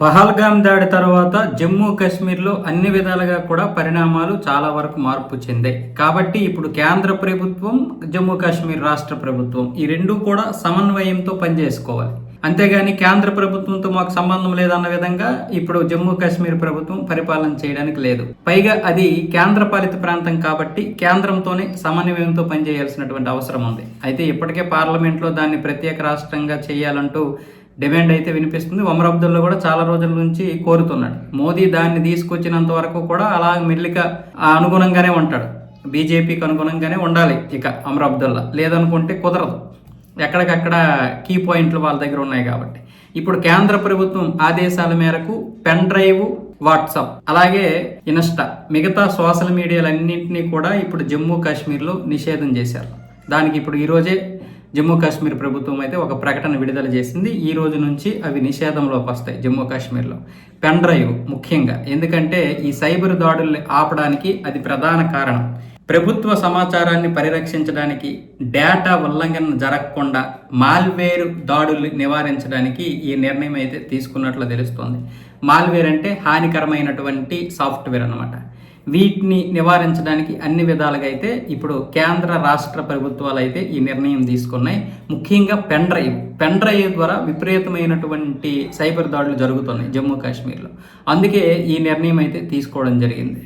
పహల్గామ్ దాడి తర్వాత జమ్మూ కాశ్మీర్లో అన్ని విధాలుగా కూడా పరిణామాలు చాలా వరకు మార్పు చెందాయి. కాబట్టి ఇప్పుడు కేంద్ర ప్రభుత్వం జమ్మూ కాశ్మీర్ రాష్ట్ర ప్రభుత్వం ఈ రెండు కూడా సమన్వయంతో పనిచేసుకోవాలి. అంతేగాని కేంద్ర ప్రభుత్వంతో మాకు సంబంధం లేదన్న విధంగా ఇప్పుడు జమ్మూ కాశ్మీర్ ప్రభుత్వం పరిపాలన చేయడానికి లేదు. పైగా అది కేంద్ర పాలిత ప్రాంతం కాబట్టి కేంద్రంతోనే సమన్వయంతో పనిచేయాల్సినటువంటి అవసరం ఉంది. అయితే ఇప్పటికే పార్లమెంట్లో దాన్ని ప్రత్యేక రాష్ట్రంగా చేయాలంటూ డిమాండ్ అయితే వినిపిస్తుంది. ఒమర్ అబ్దుల్లా కూడా చాలా రోజుల నుంచి కోరుతున్నాడు. మోదీ దాన్ని తీసుకొచ్చినంత వరకు కూడా అలా మెల్లిక అనుగుణంగానే ఉంటాడు. బీజేపీకి అనుగుణంగానే ఉండాలి ఇక అమర్ అబ్దుల్లా. లేదనుకుంటే కుదరదు. ఎక్కడికక్కడ కీ పాయింట్లు వాళ్ళ దగ్గర ఉన్నాయి కాబట్టి. ఇప్పుడు కేంద్ర ప్రభుత్వం ఆదేశాల మేరకు పెన్ డ్రైవ్ వాట్సాప్ అలాగే ఇన్స్టా మిగతా సోషల్ మీడియాలన్నింటినీ కూడా ఇప్పుడు జమ్మూ కాశ్మీర్లో నిషేధం చేశారు. దానికి ఇప్పుడు ఈరోజే జమ్మూ కాశ్మీర్ ప్రభుత్వం అయితే ఒక ప్రకటన విడుదల చేసింది. ఈ రోజు నుంచి అవి నిషేధంలోకి వస్తాయి జమ్మూ కాశ్మీర్లో. పెన్ డ్రైవ్ ముఖ్యంగా. ఎందుకంటే ఈ సైబర్ దాడుల్ని ఆపడానికి అది ప్రధాన కారణం. ప్రభుత్వ సమాచారాన్ని పరిరక్షించడానికి డేటా ఉల్లంఘన జరగకుండా మాల్వేర్ దాడులు నివారించడానికి ఈ నిర్ణయం అయితే తీసుకున్నట్లు తెలుస్తోంది. మాల్వేర్ అంటే హానికరమైనటువంటి సాఫ్ట్వేర్ అన్నమాట. వీటిని నివారించడానికి అన్ని విధాలుగా అయితే ఇప్పుడు కేంద్ర రాష్ట్ర ప్రభుత్వాలు అయితే ఈ నిర్ణయం తీసుకున్నాయి. ముఖ్యంగా పెన్ డ్రైవ్. పెన్ డ్రైవ్ ద్వారా విపరీతమైనటువంటి సైబర్ దాడులు జరుగుతున్నాయి జమ్మూ కాశ్మీర్లో. అందుకే ఈ నిర్ణయం అయితే తీసుకోవడం జరిగింది.